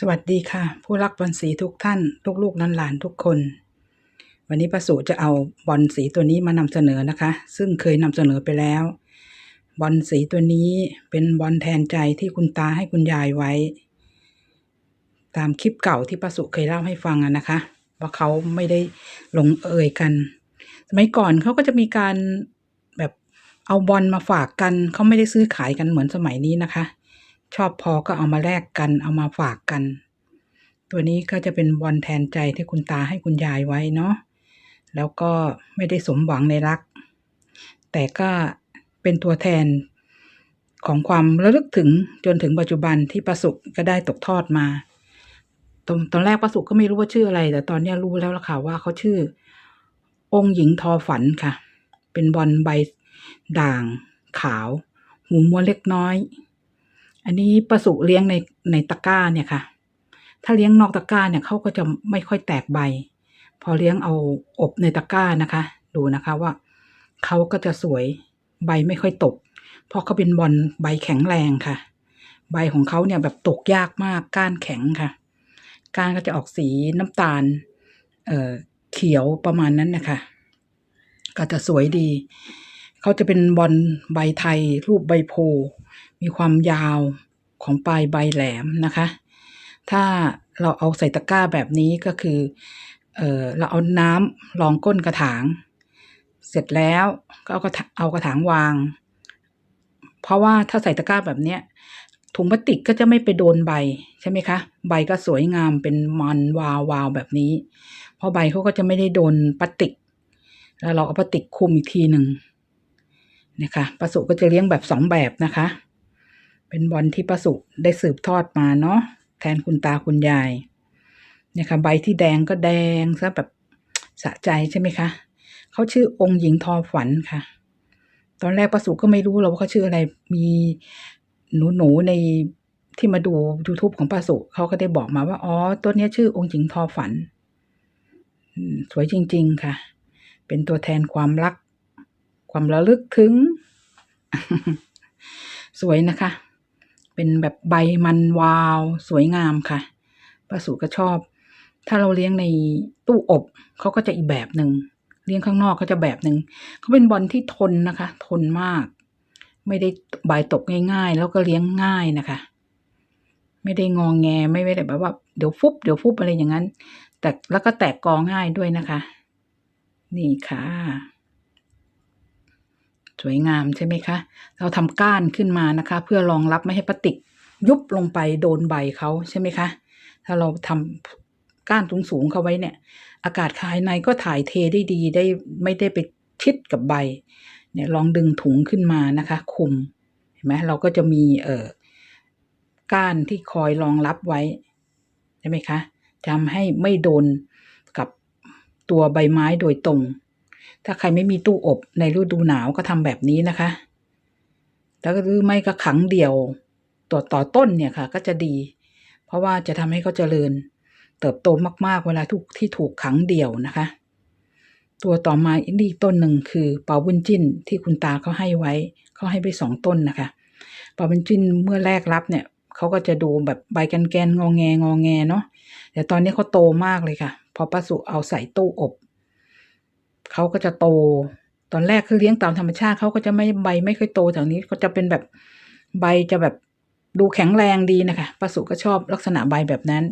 สวัสดีค่ะ ผู้รักบอลสีทุกท่าน ลูกๆหลานๆทุกคน วันนี้ประสุจะเอาบอลสีตัวนี้มานำเสนอนะคะ ซึ่งเคยนำเสนอไปแล้ว บอลสีตัวนี้เป็นบอลแทนใจที่คุณตาให้คุณยายไว้ ตามคลิปเก่าที่ประสุเคยเล่าให้ฟังอะนะคะ ว่าเขาไม่ได้ลงเอ่ยกัน สมัยก่อนเขาก็จะมีการแบบเอาบอลมาฝากกันเขาไม่ได้ซื้อขายกันเหมือนสมัยนี้นะคะ ชอบพอก็เอามาแลกกัน เอามาฝากกัน ตัวนี้ก็จะเป็นบอลแทนใจที่คุณตาให้คุณยายไว้เนาะแล้วก็ไม่ได้สมหวังในรัก แต่ก็เป็นตัวแทนของความระลึกถึงจนถึงปัจจุบันที่ประสุกก็ได้ตกทอดมา ตอนตอนแรกประสุก็ไม่รู้ว่าชื่ออะไร แต่ตอนนี้รู้แล้วล่ะค่ะว่าเขาชื่อ องค์หญิงทอฝันค่ะ เป็นบอลใบด่างขาว หูม้วนเล็กน้อย อันนี้ประสุเลี้ยงในในตะกร้าเนี่ยค่ะ ถ้าเลี้ยงนอกตะกร้าเนี่ยเขาก็จะไม่ค่อยแตกใบ พอเลี้ยงเอาอบในตะกร้านะคะ ดูนะคะว่าเขาก็จะสวยใบไม่ค่อยตก เพราะเขาเป็นบอลใบแข็งแรงค่ะ ใบของเขาเนี่ยแบบตกยากมากก้านแข็งค่ะ ก้านก็จะออกสีน้ำตาล เอ่อเขียวประมาณนั้นนะคะ ก็จะสวยดี เขาจะเป็นบอลใบไทย รูปใบโพ มีความยาวของปลายใบแหลมนะคะ ถ้าเราเอาใส่ตะกร้าแบบนี้ก็คือเออเราเอาน้ำรองก้นกระถาง เสร็จแล้วก็เอากระถเอากระถางวาง เพราะว่าถ้าใส่ตะกร้าแบบเนี้ยถุงพลาสติกก็จะไม่ไปโดนใบใช่ไหมคะ ใบก็สวยงามเป็นมันวาววาวแบบนี้ เพราะใบเขาก็จะไม่ได้โดนพลาสติก แล้วเราเอาพลาสติกคลุมอีกทีหนึ่ง นะคะปลาสุก็จะเลี้ยงแบบสองแบบนะคะ เป็นบอลที่ปลาสุได้สืบทอดมาเนาะแทนคุณตาคุณยายเนี่ยค่ะ ใบที่แดงก็แดงซะแบบสะใจใช่ไหมคะเขาชื่อองค์หญิงทอฝันค่ะ ตอนแรกปลาสุก็ไม่รู้หรอกว่าเขาชื่ออะไรมีหนูหนูในที่มาดู YouTube ของปลาสุเขาก็ได้บอกมาว่าอ๋อตัวนี้ชื่อองค์หญิงทอฝันสวยจริง ๆ ค่ะ เป็นตัวแทนความรัก ความระลึกถึง สวยนะคะ เป็นแบบใบมันวาว สวยงามค่ะป้าสุก็ชอบ ถ้าเราเลี้ยงในตู้อบเขาก็จะอีกแบบหนึ่งเลี้ยงข้างนอกเขาจะแบบหนึ่งเขาเป็นบอลที่ทนนะคะ ทนมาก ไม่ได้ใบตกง่ายๆ แล้วก็เลี้ยงง่ายนะคะ ไม่ได้งองแงไม่ไม่ได้แบบว่าเดี๋ยวฟุบเดี๋ยวฟุบอะไรอย่างนั้น แต่แล้วก็แตกกอง่ายด้วยนะคะ นี่ค่ะ สวยงามใช่ไหมคะ เราทำก้านขึ้นมานะคะ เพื่อรองรับไม่ให้พลาสติกยุบลงไปโดนใบเขาใช่ไหมคะ ถ้าเราทำก้านสูงๆเขาไว้เนี่ย อากาศภายในก็ถ่ายเทได้ดีได้ไม่ได้ไปชิดกับใบ เนี่ยลองดึงถุงขึ้นมานะคะคุมเห็นไหมเราก็จะมีเอ่อก้านที่คอยรองรับไว้ใช่ไหมคะทำให้ไม่โดนกับตัวใบไม้โดยตรง ถ้าใครไม่มีตู้อบในฤดูหนาวก็ทำแบบนี้นะคะ แล้วก็หรือไม่ก็ขังเดี่ยวต่อต่อต้นเนี่ยค่ะ ก็จะดี เพราะว่าจะทำให้เขาเจริญ เติบโตมากๆเวลาทุกที่ถูกขังเดี่ยวนะคะ ตัวต่อมาอีกต้นหนึ่งคือเปาบุญจิ้นที่คุณตาเขาให้ไว้เขาให้ไปสองต้นนะคะเปาบุญจิ้นเมื่อแรกรับเนี่ยเขาก็จะดูแบบใบแกนงองแงงองแงเนาะแต่ตอนนี้เขาโตมากเลยค่ะ พอป้าสุเอาใส่ตู้อบ เขาก็จะโต ตอนแรกคือเลี้ยงตามธรรมชาติเขาก็จะไม่ใบไม่ค่อยโตจากนี้ก็จะเป็นแบบใบจะแบบดูแข็งแรงดีนะคะป้าสุก็ชอบลักษณะใบแบบนั้น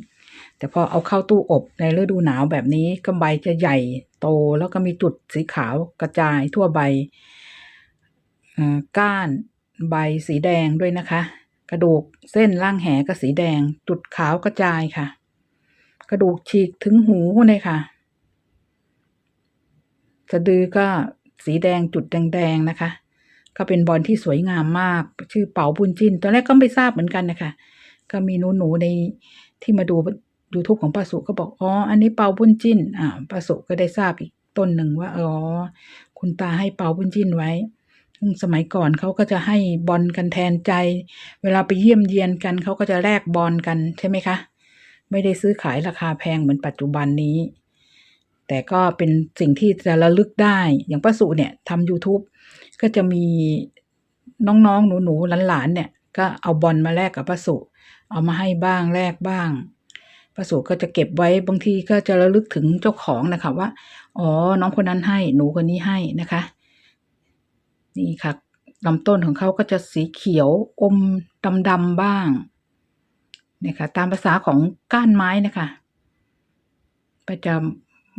แต่พอเอาเข้าตู้อบในฤดูหนาวแบบนี้ก็ใบจะใหญ่โตแล้วก็มีจุดสีขาวกระจายทั่วใบก้านใบสีแดงด้วยนะคะ กระดูกเส้นล่างแหก็สีแดง จุดขาวกระจายค่ะ กระดูกฉีกถึงหูเลยค่ะ สะดือก็สีแดงจุดแดงๆนะคะ ก็เป็นบอลที่สวยงามมาก ชื่อเป๋าบุญจินตอนแรกก็ไม่ทราบเหมือนกันนะคะ ก็มีหนูๆในที่มาดู YouTube ของป้าสุก็บอกอ๋ออันนี้เปาบุญจินอ่าป้าสุก็ได้ทราบอีกต้นหนึ่งว่าอ๋อคุณตาให้เปาบุญจินไว้สมัยก่อนเขาก็จะให้บอลกันแทนใจ เวลาไปเยี่ยมเยียนกันเขาก็จะแลกบอลกันใช่ไหมคะ ไม่ได้ซื้อขายราคาแพงเหมือนปัจจุบันนี้ แต่ก็เป็นสิ่งที่จะระลึกได้อย่างป้าสุเนี่ยทำ YouTube ก็จะมีน้องๆ หนูๆหลานๆเนี่ย ก็เอาบอลมาแลกกับป้าสุ เอามาให้บ้างแลกบ้างป้าสูก็จะเก็บไว้บางทีก็จะระลึกถึงเจ้าของนะคะว่า อ๋อ น้องคนนั้นให้หนูคนนี้ให้นะคะ นี่ค่ะลำต้นของเขาก็จะสีเขียวอมดำๆบ้างนี่ค่ะตามภาษาของก้านไม้นะคะก็จะ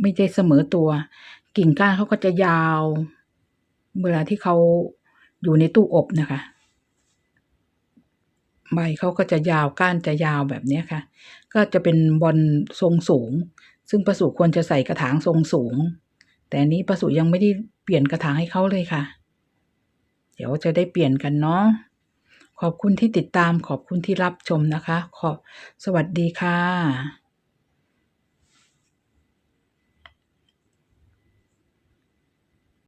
ไม่ได้เสมอตัว กิ่งก้านเขาก็จะยาว เวลาที่เขาอยู่ในตู้อบนะคะ ใบเขาก็จะยาวก้านจะยาวแบบนี้ค่ะ ก็จะเป็นบอลทรงสูง ซึ่งประสูควรจะใส่กระถางทรงสูง แต่นนี้ประสูยังไม่ได้เปลี่ยนกระถางให้เขาเลยค่ะ เดี๋ยวจะได้เปลี่ยนกันเนาะขอบคุณที่ติดตามขอบคุณที่รับชมนะคะ ขอสวัสดีค่ะ